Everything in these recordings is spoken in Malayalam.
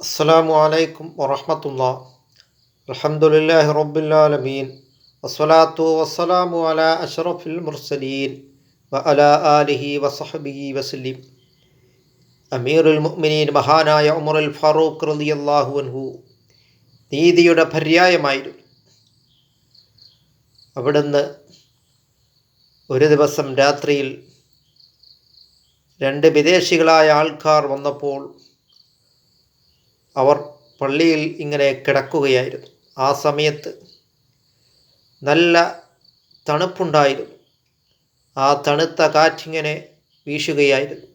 അസ്സലാമു അലൈക്കും വറഹമത്തുള്ള. അലഹമുല്ലാഹി റബ്ബിൽ ആലമീൻ. വസ്സലാത്തു വസ്സലാമു അലാ അഷ്റഫിൽ മുർസലീൻ. വ അലാ ആലിഹി വസഹബിഹി വസല്ലിം. അമീറുൽ മുഅ്മിനീൻ മഹാനായ ഉമറുൽ ഫാറൂഖ് റളിയല്ലാഹു അൻഹു നീതിയുടെ പര്യായമായിരുന്നു. അവിടുന്ന് ഒരു ദിവസം രാത്രിയിൽ രണ്ട് വിദേശികളായ ആൾക്കാർ വന്നപ്പോൾ അവർ പള്ളിയിൽ ഇങ്ങനെ കിടക്കുകയായിരുന്നു. ആ സമയത്ത് നല്ല തണുപ്പുണ്ടായിരുന്നു. ആ തണുത്ത കാറ്റിങ്ങനെ വീശുകയായിരുന്നു.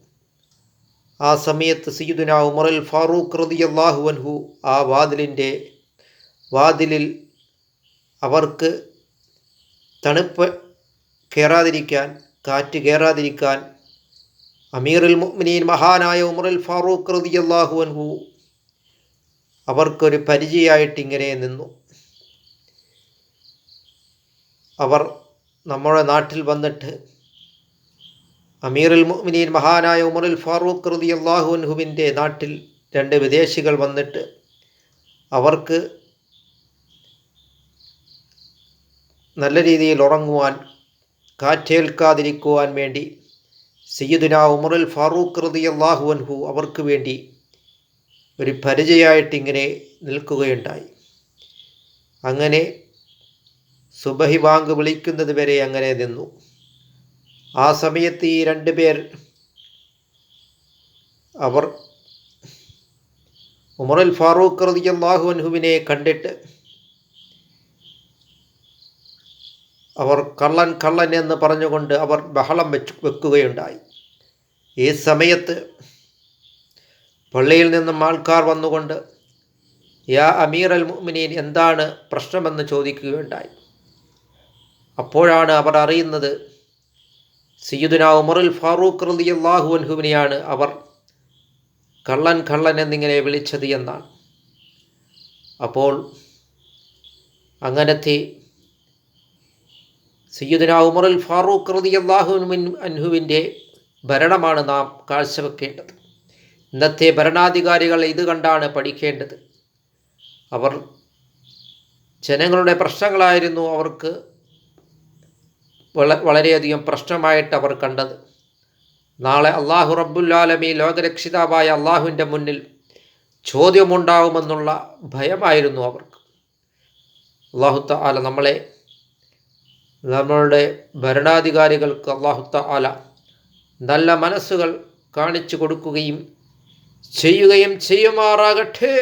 ആ സമയത്ത് സീദുന ഉമറിൽ ഫാറൂഖ് റതി അള്ളാഹു അൻഹു ആ വാതിലിന്റെ വാതിലിൽ അവർക്ക് തണുപ്പ് കയറാതിരിക്കാൻ കാറ്റ് കയറാതിരിക്കാൻ അമീറുൽ മുഅ്മിനീൻ മഹാനായ ഉമറുൽ ഫാറൂഖ് റതി അള്ളാഹു അൻഹു അവർക്കൊരു പരിചയമായിട്ട് ഇങ്ങനെ നിന്നു. അവർ നമ്മുടെ നാട്ടിൽ വന്നിട്ട് അമീറുൽ മുഅ്മിനീൻ മഹാനായ ഉമറുൽ ഫാറൂഖ് റതി അള്ളാഹുൻഹുവിന്റെ നാട്ടിൽ രണ്ട് വിദേശികൾ വന്നിട്ട് അവർക്ക് നല്ല രീതിയിൽ ഉറങ്ങുവാൻ കാറ്റേൽക്കാതിരിക്കുവാൻ വേണ്ടി സയ്യിദുന ഉമറുൽ ഫാറൂഖ് റതി അള്ളാഹു അവർക്ക് വേണ്ടി ഒരു പരിചയമായിട്ട് ഇങ്ങനെ നിൽക്കുകയുണ്ടായി. അങ്ങനെ സുബഹി ബാങ്ക് വിളിക്കുന്നത് വരെ അങ്ങനെ നിന്നു. ആ സമയത്ത് ഈ രണ്ട് പേർ അവർ ഉമറുൽ ഫാറൂഖ് റളിയല്ലാഹു അൻഹുവിനെ കണ്ടിട്ട് അവർ കള്ളൻ കള്ളൻ എന്ന് പറഞ്ഞുകൊണ്ട് അവർ ബഹളം വെച്ച് വെക്കുകയുണ്ടായി. ഈ സമയത്ത് പള്ളിയിൽ നിന്നും ആൾക്കാർ വന്നുകൊണ്ട് യാ അമീർ അൽ മുഅ്മിനീൻ എന്താണ് പ്രശ്നമെന്ന് ചോദിക്കുകയുണ്ടായി. അപ്പോഴാണ് അവർ അറിയുന്നത് സയ്യിദുന ഉമറുൽ ഫാറൂഖ് റലി അള്ളാഹു അൻഹുവിനെയാണ് അവർ കള്ളൻ കള്ളൻ എന്നിങ്ങനെ വിളിച്ചത് എന്നാണ്. അപ്പോൾ അങ്ങനത്തെ സയ്യിദുന ഉമറുൽ ഫാറൂഖ് റലി അള്ളാഹു അൻഹുവിന്റെ ഭരണമാണ് നാം കാഴ്ചവെക്കേണ്ടത്. ഇന്നത്തെ ഭരണാധികാരികൾ ഇത് കണ്ടാണ് പഠിക്കേണ്ടത്. അവർ ജനങ്ങളുടെ പ്രശ്നങ്ങളായിരുന്നു അവർക്ക് വള വളരെയധികം പ്രശ്നമായിട്ട് അവർ കണ്ടത്. നാളെ അള്ളാഹു റബ്ബുല്ലാലമി ലോകരക്ഷിതാവായ അള്ളാഹുവിന്റെ മുന്നിൽ ചോദ്യമുണ്ടാവുമെന്നുള്ള ഭയമായിരുന്നു അവർക്ക്. അള്ളാഹുത്ത ആല നമ്മളെ നമ്മളുടെ ഭരണാധികാരികൾക്ക് അള്ളാഹുത്ത ആല നല്ല മനസ്സുകൾ കാണിച്ചു കൊടുക്കുകയും ചെയ്യുകയും ചെയ്യുമാറാകട്ടെ